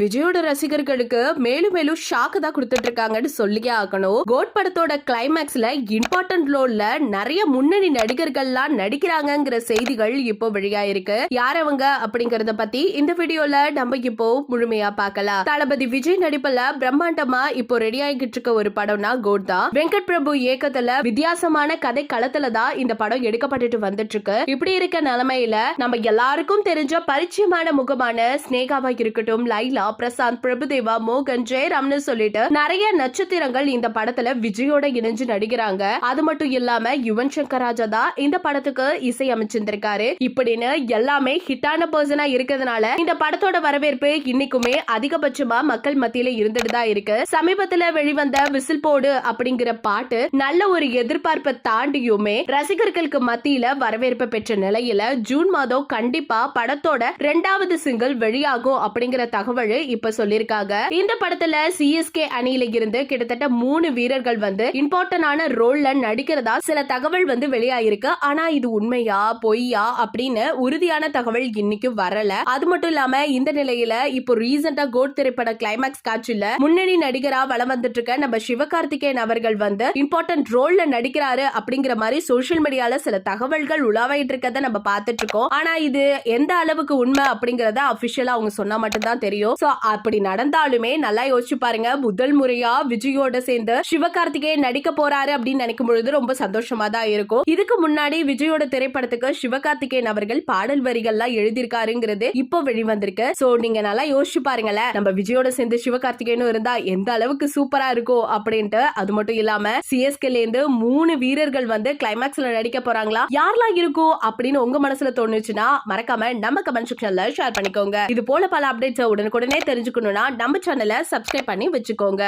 விஜயோட ரசிகர்களுக்கு மேலும் மேலும் ஷாக்கு தான் கொடுத்துட்டு இருக்காங்கன்னு சொல்லியே ஆகணும். கோட் படத்தோட கிளைமேக்ஸ்ல இம்பார்ட்டன்ட் ரோல்ல நிறைய முன்னணி நடிகர்கள்லாம் நடிக்கிறாங்கங்கிற செய்திகள் இப்போ வெளியாயிருக்கு. யார் அவங்க அப்படிங்கறத பத்தி இந்த வீடியோல நம்ம இப்போ முழுமையா பார்க்கலாம். தளபதி விஜய் நடிப்புல பிரம்மாண்டமா இப்போ ரெடி ஆகிட்டு இருக்க ஒரு படம்னா கோட் தான். வெங்கட் பிரபு இயக்கத்துல வித்தியாசமான கதை களத்துல தான் இந்த படம் எடுக்கப்பட்டுட்டு வந்துட்டு இருக்கு இப்படி இருக்க நிலைமையில நம்ம எல்லாருக்கும் தெரிஞ்ச பரிச்சயமான முகமான ஸ்னேகாவா இருக்கட்டும் லைலா பிரசாந்த் பிரபுதேவா மோகன் ஜெயராம்னு சொல்லிட்டு நிறைய நட்சத்திரங்கள் இந்த படத்துல விஜயோட இணைஞ்சு நடிக்கிறாங்க. அது மட்டும் இல்லாம யுவன் சங்கர் ராஜா தான் இந்த படத்துக்கு இசை அமைச்சிருந்திருக்காரு. இப்படின்னு எல்லாமே ஹிட்டான பர்சனா இருக்கிறதுனால இந்த படத்தோட வரவேற்பு இன்னைக்குமே அதிகபட்சமா மக்கள் மத்தியில இருந்துட்டு தான் இருக்கு. சமீபத்துல வெளிவந்த விசில் போடு அப்படிங்கிற பாட்டு நல்ல ஒரு எதிர்பார்ப்பை தாண்டியுமே ரசிகர்களுக்கு மத்தியில வரவேற்பு பெற்ற நிலையில ஜூன் மாதம் கண்டிப்பா படத்தோட ரெண்டாவது சிங்கிள் வெளியாகும் அப்படிங்கிற தகவல் இப்ப சொல்லியிருக்காங்க இந்த படத்துல சிஎஸ்கே அணியில இருந்து கிட்டத்தட்ட மூணு வீரர்கள் வந்து இம்பார்ட்டன்டான ரோல்ல நடிக்கிறதா சில தகவல் வந்து வெளியாயிருக்கு. ஆனா இது உண்மையா பொய்யா அப்படின்னு உறுதியான தகவல் இன்னைக்கு வரல. அது மட்டும் இல்லாம இந்த நிலையில இப்போ ரீசெண்டா கோட் திரைப்பட கிளைமேக்ஸ் காட்சியில முன்னணி நடிகரா வளம் வந்துட்டு இருக்க நம்ம சிவகார்த்திகேயன் அவர்கள் வந்து இம்பார்ட்டன்ட் ரோல்ல நடிக்கிறாரு அப்படிங்கிற மாதிரி சோசியல் மீடியால சில தகவல்கள் உலாவாயிட்டு இருக்கதை நம்ம பார்த்துட்டு இருக்கோம். ஆனா இது எந்த அளவுக்கு உண்மை அப்படிங்கறத அபிஷியலா அவங்க சொன்னா மட்டும்தான் தெரியும். ஸோ அப்படி நடந்தாலுமே நல்லா யோசிச்சு பாருங்க. முதல் முறையா விஜயோட சேர்ந்து சிவகார்த்திகேயன் நடிக்க போறாரு அப்படின்னு நினைக்கும் பொழுது ரொம்ப சந்தோஷமா தான் இருக்கும். இதுக்கு முன்னாடி விஜயோட திரைப்படத்துக்கு சிவகார்த்திகேயன் அவர்கள் பாடல் வரிகள்லாம் எழுதியிருக்காருங்கிறது இப்போ வெளிவந்திருக்கு. ஸோ நீங்க நல்லா யோசிச்சு பாருங்களேன். நம்ம விஜயோட சேர்ந்து சிவகார்த்திகேயனும் இருந்தா எந்த அளவுக்கு சூப்பரா இருக்கும் அப்படின்ட்டு. அது மட்டும் இல்லாம சிஎஸ்கேல இருந்து மூணு வீரர்கள் வந்து கிளைமேக்ஸ்ல நடிக்க போறாங்களா? யாரெல்லாம் இருக்கும் அப்படின்னு உங்க மனசுல தோணுச்சுன்னா மறக்காம நம்ம கமெண்ட் செக்ஷன்ல ஷேர் பண்ணிக்கோங்க. இது போல பல அப்டேட்ஸ் உடனுக்குடனே தெரிஞ்சுக்கணும்னா நம்ம சேனலை சப்ஸ்கிரைப் பண்ணி வச்சுக்கோங்க.